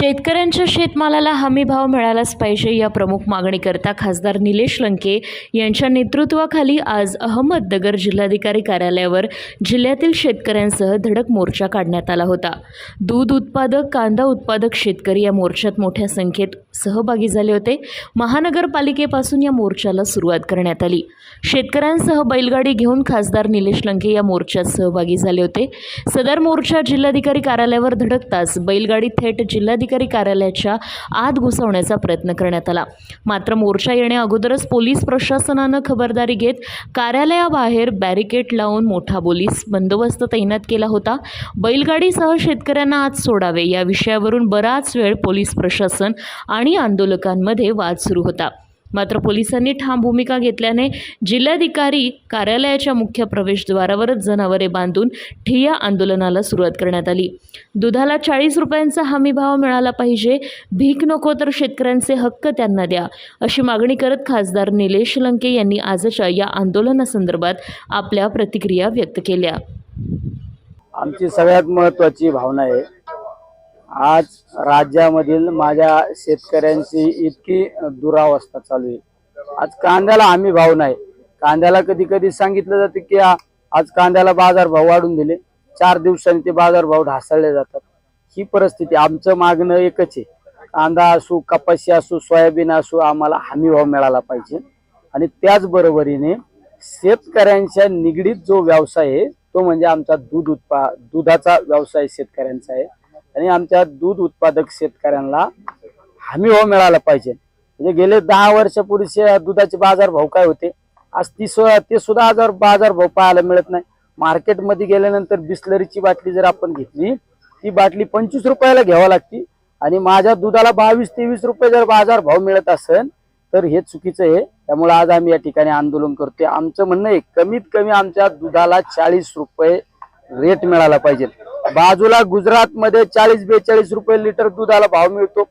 शेतकऱ्यांच्या शेतमालाला हमी भाव मिळालाच पाहिजे या प्रमुख मागणीकरता खासदार निलेश लंके यांच्या नेतृत्वाखाली आज अहमदनगर जिल्हाधिकारी कार्यालयावर जिल्ह्यातील शेतकऱ्यांसह धडक मोर्चा काढण्यात आला होता. दूध उत्पादक कांदा उत्पादक शेतकरी या मोर्चात मोठ्या संख्येत सहभागी झाले होते. महानगरपालिकेपासून या मोर्चाला सुरुवात करण्यात आली. शेतकऱ्यांसह बैलगाडी घेऊन खासदार निलेश लंके या मोर्चात सहभागी झाले होते. सदर मोर्चा जिल्हाधिकारी कार्यालयावर धडकताच बैलगाडी थेट जिल्हाधिकारी कार्यालयाच्या आत घुसवण्याचा प्रयत्न करण्यात आला. मात्र मोर्चा येण्या अगोदरच पोलीस प्रशासनानं खबरदारी घेत कार्यालयाबाहेर बॅरिकेड लावून मोठा पोलीस बंदोबस्त तैनात केला होता. बैलगाडीसह शेतकऱ्यांना आत सोडावे या विषयावरून बराच वेळ पोलीस प्रशासन आणि आंदोलकांमध्ये वाद सुरू होता. मात्र पोलिसांनी ठाम भूमिका घेतल्याने जिल्हाधिकारी कार्यालयाच्या मुख्य प्रवेशद्वारावरच जनावरे बांधून ठिय्या आंदोलनाला सुरुवात करण्यात आली. दुधाला चाळीस रुपयांचा हमी भाव मिळाला पाहिजे. भीक नको तर शेतकऱ्यांचे हक्क त्यांना द्या अशी मागणी करत खासदार निलेश लंके यांनी आजच्या या आंदोलनासंदर्भात आपल्या प्रतिक्रिया व्यक्त केल्या. आमची सगळ्यात महत्त्वाची भावना आहे आज राज्यामधील माझ्या शेतकऱ्यांची इतकी दुरावस्था चालू आहे. आज कांद्याला आम्ही भाव नाही. कांद्याला कधी कधी सांगितलं जातं की आज कांद्याला बाजार भाव वाढून दिले. चार दिवसांनी ते बाजार भाव ढासळले जातात. ही परिस्थिती आमचं मागणं एकच आहे. कांदा असो कपाशी असो सोयाबीन असो आम्हाला हमीभाव मिळाला पाहिजे. आणि त्याचबरोबरीने शेतकऱ्यांच्या निगडीत जो व्यवसाय आहे तो म्हणजे आमचा दूध उत्पा दुधाचा व्यवसाय शेतकऱ्यांचा आहे. आणि आमच्या दूध उत्पादक शेतकऱ्यांना हमी भाव मिळाला पाहिजे. म्हणजे गेले दहा वर्षापूर्वी दुधाचे बाजार भाव काय होते? आज ती सु- ते सुद्धा हजार बाजार भाव पाहायला मिळत नाही. मार्केटमध्ये गेल्यानंतर बिस्लरीची बाटली जर आपण घेतली ती बाटली पंचवीस रुपयाला घ्यावी लागती. आणि माझ्या दुधाला बावीस तेवीस रुपये जर बाजार भाव मिळत असेल तर हे चुकीचं आहे. त्यामुळे आज आम्ही या ठिकाणी आंदोलन करतोय. आमचं म्हणणं आहे कमीत कमी आमच्या दुधाला चाळीस रुपये रेट मिळाला पाहिजे. बाजूला गुजरात मध्ये चाळीस बेचाळीस रुपये लिटर दुधाला भाव मिळतो.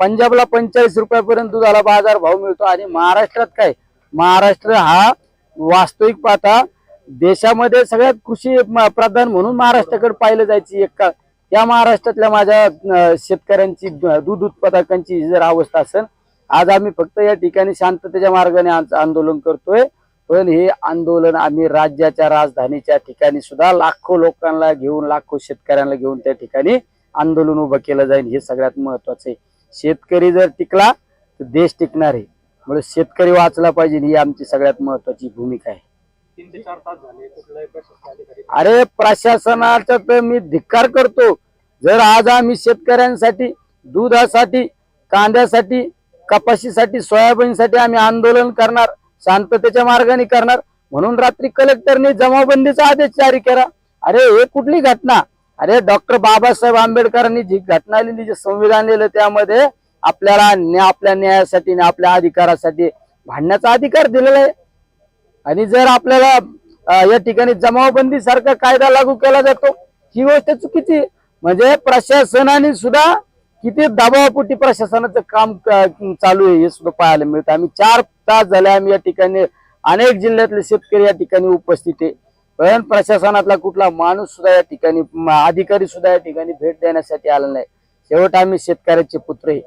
पंजाबला पंचेचाळीस रुपयापर्यंत दुधाला बाजार भाव मिळतो. आणि महाराष्ट्रात काय? महाराष्ट्र हा वास्तविक पाहता देशामध्ये सगळ्यात कृषी म- प्रधान म्हणून महाराष्ट्राकडे पाहिलं जायची एक काळ त्या महाराष्ट्रातल्या माझ्या शेतकऱ्यांची दूध उत्पादकांची जर अवस्था असेल आज आम्ही फक्त या ठिकाणी शांततेच्या मार्गाने आंदोलन करतोय. पण हे आंदोलन आम्ही राज्याच्या राजधानीच्या ठिकाणी सुद्धा लाखो लोकांना घेऊन लाखो शेतकऱ्यांना घेऊन त्या ठिकाणी आंदोलन उभं केलं जाईल हे सगळ्यात महत्वाचं आहे. शेतकरी जर टिकला तर देश टिकणार आहे. म्हणून शेतकरी वाचला पाहिजे ही आमची सगळ्यात महत्वाची भूमिका आहे. अरे प्रशासनाचा तर मी धिक्कार करतो. जर आज आम्ही शेतकऱ्यांसाठी दुधासाठी कांद्यासाठी कपाशीसाठी सोयाबीनसाठी आम्ही आंदोलन करणार शांततेच्या मार्गाने करणार. म्हणून रात्री कलेक्टरने जमावबंदीचा आदेश जारी केला. अरे हे कुठली घटना? अरे डॉक्टर बाबासाहेब आंबेडकरांनी जी घटना लिहिली जे संविधान लिहिलं त्यामध्ये आपल्याला आपल्या न्यायासाठी आणि आपल्या अधिकारासाठी भांडण्याचा अधिकार दिलेला आहे. आणि जर आपल्याला या ठिकाणी जमावबंदी सारखा कायदा लागू केला जातो ही गोष्ट चुकीची म्हणजे प्रशासनाने सुद्धा किती दबावापोटी प्रशासनाचं काम चालू आहे हे सुद्धा पाहायला मिळतं. आम्ही चार तास झाले आम्ही या ठिकाणी अनेक जिल्ह्यातले शेतकरी या ठिकाणी उपस्थित आहे. पण प्रशासनातला कुठला माणूस सुद्धा या ठिकाणी अधिकारी सुद्धा या ठिकाणी भेट देण्यासाठी आला नाही. शेवट आम्ही शेतकऱ्याचे पुत्र आहे.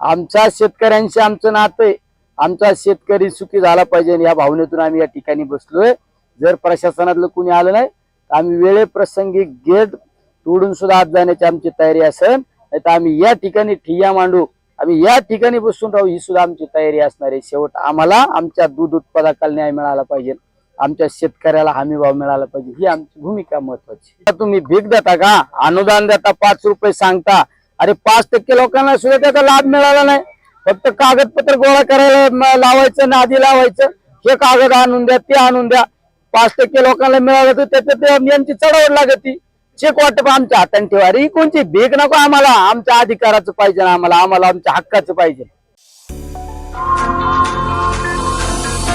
आमच्या शेतकऱ्यांशी आमचं नातं आहे. आमचा शेतकरी सुखी झाला पाहिजे या भावनेतून आम्ही या ठिकाणी बसलोय. जर प्रशासनातलं कुणी आलं नाही तर आम्ही वेळेप्रसंगी गेट तोडून सुद्धा आत जाण्याची आमची तयारी असेल. नाही तर आम्ही या ठिकाणी ठिय्या मांडू. आम्ही या ठिकाणी बसून राहू. ही सुद्धा आमची तयारी असणार आहे. शेवट आम्हाला आमच्या दूध उत्पादकाला न्याय मिळाला पाहिजे. आमच्या शेतकऱ्याला हमी भाव मिळाला पाहिजे. ही आमची भूमिका महत्वाची तुम्ही भीक देता का? अनुदान देता पाच रुपये सांगता. अरे पाच टक्के लोकांना सुद्धा त्याचा लाभ मिळाला नाही. फक्त कागदपत्र गोळा करायला लावायचं ना आधी लावायचं. हे कागद आणून द्या ते आणून द्या. पाच टक्के लोकांना मिळालं तर त्याच्यात ते यांची चढवड लागती. चेक वाटप आमच्या हाताने ठेवा. अरे कोणची भीक नको आम्हाला. आमच्या अधिकाराचं पाहिजे आम्हाला. आम्हाला आमच्या हक्काचं पाहिजे.